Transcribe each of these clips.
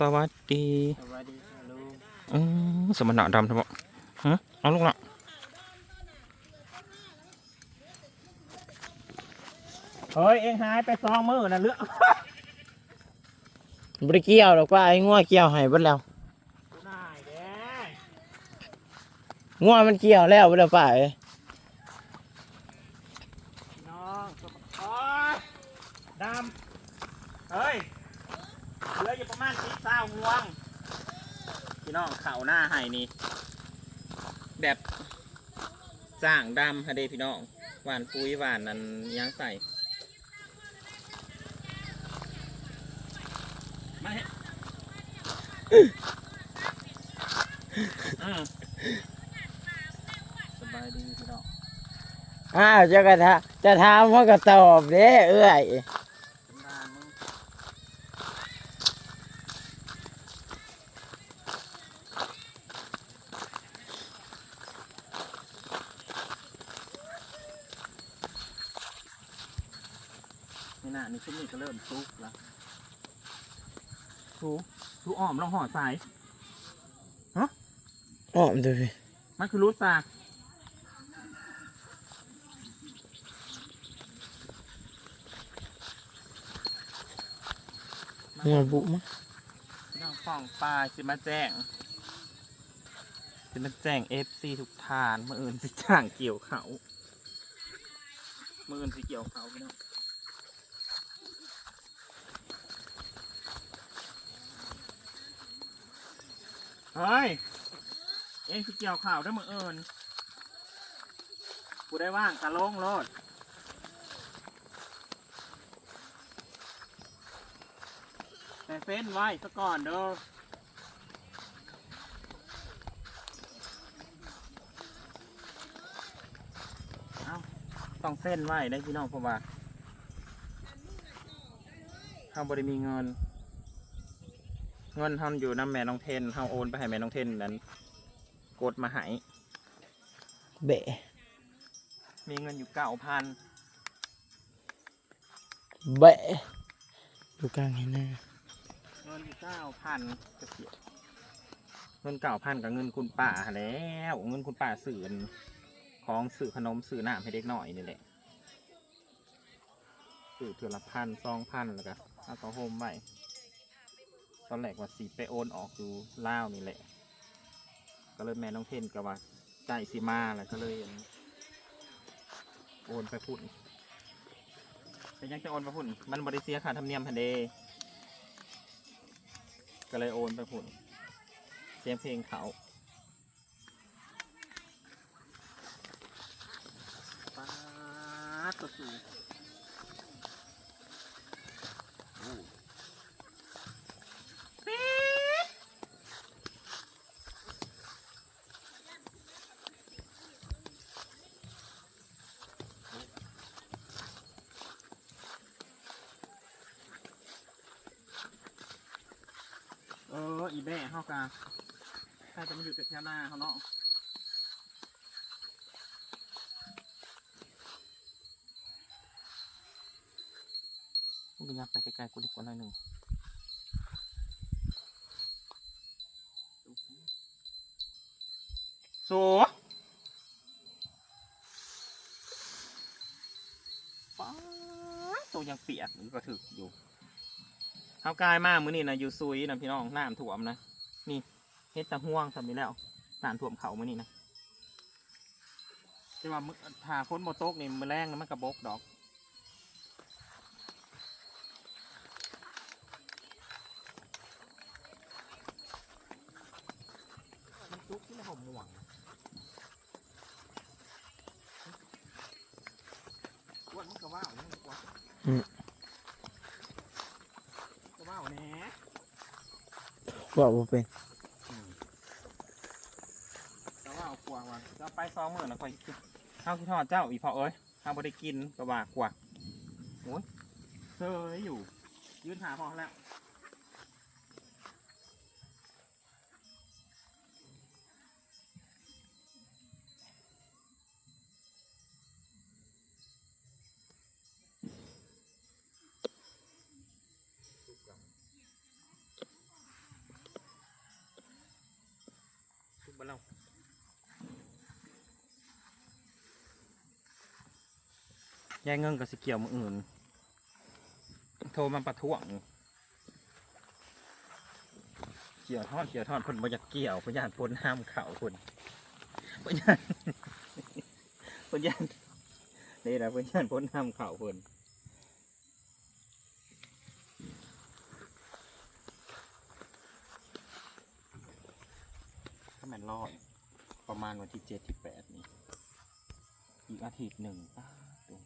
สวัสดีสวัสดีค่ะลูกอืมสมณะดำทั้งหมดฮะเอาลูกละเฮ้ยเอ็งหายไปสองมือนะเลือกบริเกี่ยวหรอกว่าไอ้งัวเกี่ยวให้เบิดแล้วนายแดงงัวมันเกี่ยวแล้วเบิดแล้วป่าเอ้ยน้องสมโอ้ยดำเฮ้ย เหลืออยู่ประมาณสิบเก้าห่วง พี่น้องเข่าหน้าไห้นี่ แบบจ้างดำฮะเดพี่น้อง หวานปุ้ยหวานนั้นยังใส่มาเห็นอืมสบายดีพี่น้อง อ้าวเจ้ากระทะจะถามเขาก็ตอบเด้เอ้ย สันดานมึง นี่นะนี่ชุดนี้ก็เริ่มซุกแล้วสูสูอ้อมลองห่อสายอ้อมดูพี่มันคือรูดปากงัวบุมั้งน้องฟ้องปลาสิมาแจ้งสิมาแจ้งเอฟซีทุกทานเมื่ออื่นสิจ้างเกี่ยวเขาเมื่ออื่นสิเกี่ยวเขาพี่น้อง เฮ้ย เอ็งสิเกี่ยวข่าวได้อมื่ออื่นกูได้ว่างกะลงโลดแต่เฟ้นไว้ซะก่อนเด้อเอาต้องเส้นไว้ได้พี่น้องเพราะว่าเขาบริมีเงิน เงินทำอยู่น้ำแม่น้องเทนเขาโอนไปให้แม่น้องเทนนั้น กดมาใหายเบะมีเงินอยู่เก้าพันเบะดูกลางให้หน้าเงินอยู่เก้าพันจะเสียเงินเก้าพันกับเงินคุณป้าหั้นแหล้วเงินคุณป้าสื่ออันของสื่อขนมสื่อน้ำให้เด็กหน่อยนี่แหละสื่อเทือละพันสองพันแล้วก็เอาก็โฮมไว้ ตอนแรกว่าสีไปโอนออกอยู่ล่าวนี่แหละ ก็เลยแม่น้องเทนก็ว่าใจสีมาแล้วก็เลยโอนไปพุ่นเป็นยังจะโอนไปพุ่น มันบริเซียค่าธรรมเนียมพันเดก็เลยโอนไปพุ่น เสียงเพลงเขาป้าตัวสูงโอ้ปี๊ดเออ อี แบ่เข้ากาใครจะมาอยู่แต่แถวหน้าเขาเนาะกูยับไปไกลๆกูดีกว่าหน่อยหนึ่งสูป้าดตัวยังเปียกมันก็ถึกอยู่ เฮากายมากมื้อนี้นะอยู่ซุยนะพี่น้องน้ำท่วมนะนี่เฮ็ดตะห่วงทำนี้แล้วน้ำท่วมเขามื้อนี้นะแต่ว่ามื้อถ้าฝนบ่ตกนี่มือแรงนะมันกระบกดอกมันซุกที่ในหอมม่วงอ้วนมันกระว่าวนี่มันกว่ากระว่าวแหน่ บอก ว่าเป็นแต่ว่าวกวางวันจะเอาไปสองหมื่นนะคอยข้าวที่ทอดเจ้าอีพอเอ้ยข้าวบ่ได้กินกระว่ากว่าโอ้ยเซยอยู่ ยืนหาพอแล้ว ยายเงินกับสิเกี่ยวมืออื่น โทรมาประท้วง เกี่ยวทอดเกี่ยวทอดคนบ่อยากเกี่ยวพยานปนห้ามเข่าคนพยานพยานนี่แหละพยานปนห้ามเข่าคนถ้ามันรอดประมาณวันที่เจ็ดที่แปดนี่ อีกอาทิตย์หนึ่งป้าดง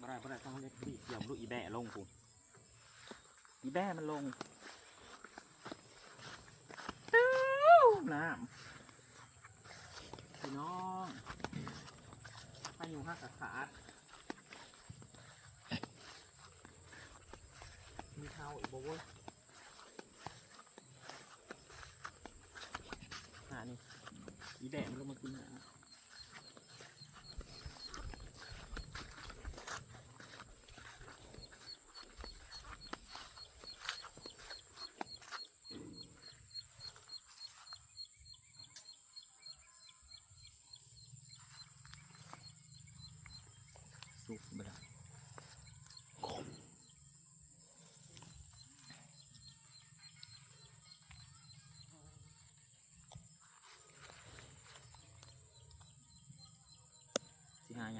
บ่ได้บ่ได้ต้ องเรียกบีบเกี่ยวลูกอีแบะลงกูอีแบะมันลงน้ำพี่น้องถ้าอยู่ห้ากระขาดมีเท้าอีกบ่เว้ยหานี่อีแดงมันลงมากินหา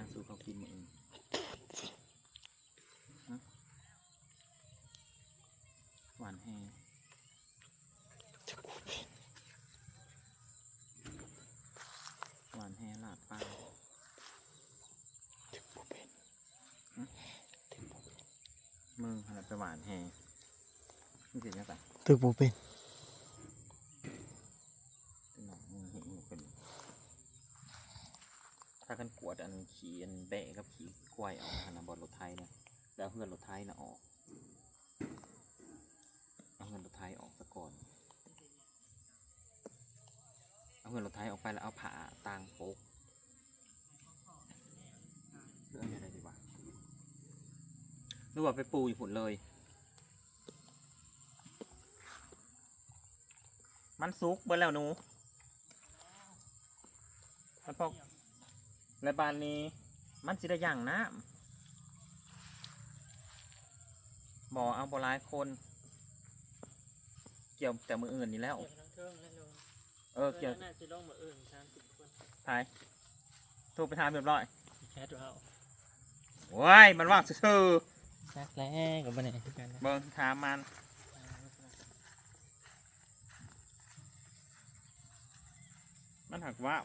าอย่างสู่เขากินมืออื่นฮะหวานแห้หวานแห้ลาดปลาฮะมึงอะไรไปหวานแห้นี่สิยังไง ตึกบ่เป็นเป็นหนองมึงเห็นมึงเป็น ถ้ากันกวดอัน ขี่อันแบะกับขี่กล้วยออกนะบอลรถไทยนะแล้วเพื่อนรถไทยนะออกเอาเงินรถไทยออกซะก่อน เอาเงินรถไทยออกไปแล้วเอาผ้าตางโป๊กเรื่ออะไรดีวะนึกว่าไปปูอยู่ผุนเลย มันซุกเบิ่แล้วหนูมันพอ กในบ้านนี้มันสิได้อย่างน้ำบ่เอาบ่หลายคน เกี่ยวแต่มืออื่นนี่แล้วทั้งเทิงนั่นลงเออเกี่ยวน่าสิลงมาอื่น30คนทายโทรไปถามเรียบร้อยแชทเอาโว้ยมันว่างซื่อซักแล้วก็บ่ได้คือกันนะๆเบิ่งถามมันมันหักว่าว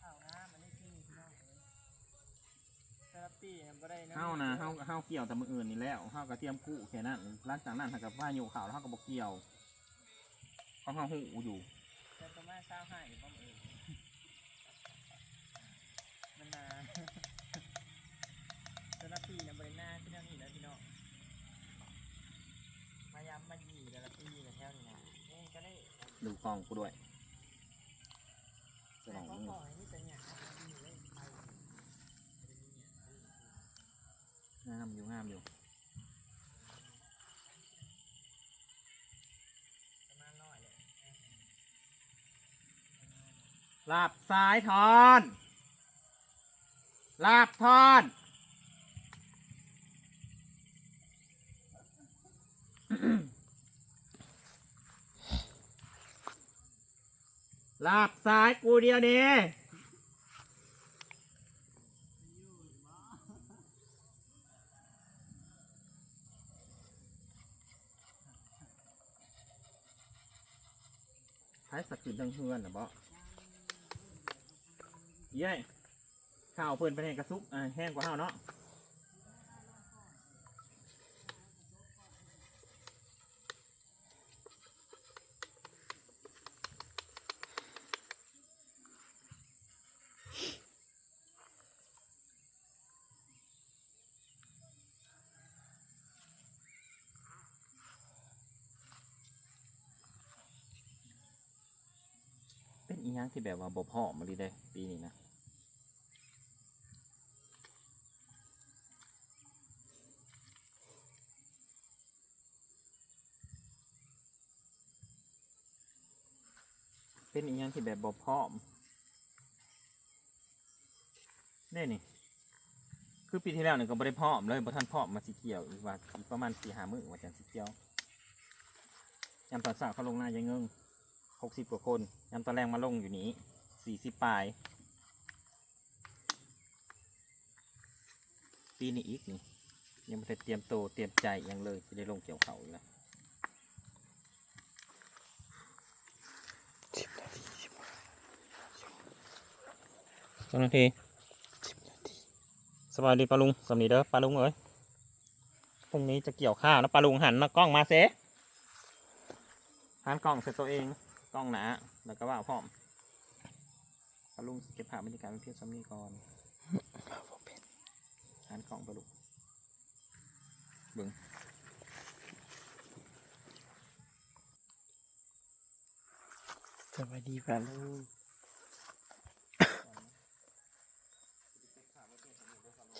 ข้าวน้ำมันได้กินพี่น้องเอ้ย เทอราปีเนี่ยบ่ได้เฮานะเฮาเฮาเกี่ยวแต่มืออื่นนี่แล้วเฮากระเทียมกู้แค่นั้นหลังจากนั้นถ้ากับว่าอยู่ข่าวแล้วเฮาก็บ่เกี่ยวเพราะเฮาหูอยู่แต่ประมาณ25ให้บ่มื้ออื่นมันนาเทอราปีเนี่ยบ่ได้นาที่นั่นนี่แล้วพี่น้องมายามมาหยีเทอราปีเนี่ยแถวนี้นะเอ้ยก็ได้ดูกล้องกูด้วยจะลแต่องก็มึง ขอให้นี่แต่เนี่ยครับมันอยู่ได้ไป งามอยู่งามอยู่ประมาณน้อยเลยลาบซ้ายทอนลาบทอนลาบซ้ายกูเดียวนี้ ใช้สักกินทั้งเฮือนนะบ่เย้ยข้าวเพิ่นไปให้กระซุกอ่าแห้งกว่าข้าวเนาะ อีหยังที่แบบว่าบ่พอมมาเลยได้ปีนี้นะเป็นอีหยังที่แบบบ่พอมนี่นี่คือปีที่แล้วเนี่ยก็บ่ได้พอมเลยบ่ทันพอมมาสิเกี่ยวอีกว่าอีกประมาณสี่ห้ามือว่าจะสิเกี่ยวยามตอนเช้าเขาลงหน้ายังเงิง สิบกว่าคนยามตอนแรงมาลงอยู่นี้สี่สิบปลาย ปีนี้อีกนี่ ยังไม่ได้เตรียมโตวเตรียมใจหยังเลยจะได้ลงเกี่ยวเขาอีกแล้วสองนาทีสบายดีปลาลุงสำนีเด้อปลาลุงเอ้ยพรุ่งนี้จะเกี่ยวข้าวนะปลาลุงหันมากล้องมาเซหันกล้องเสร็จตัวเอง กล้องหนาแล้วก็ว่าพร้อมปลุงเก็บภาพบรรยากาศเป็นเพียงซ้ำนี้ก่อนหันกล้องปลาลุงสวัสดีป่าลุง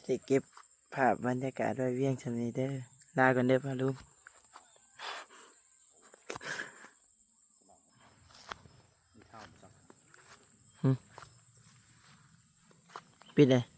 จะเก็บภาพบรรยากาศไว้เวียงชำนีเด้อลาก่อนเด้อป่าลุง มี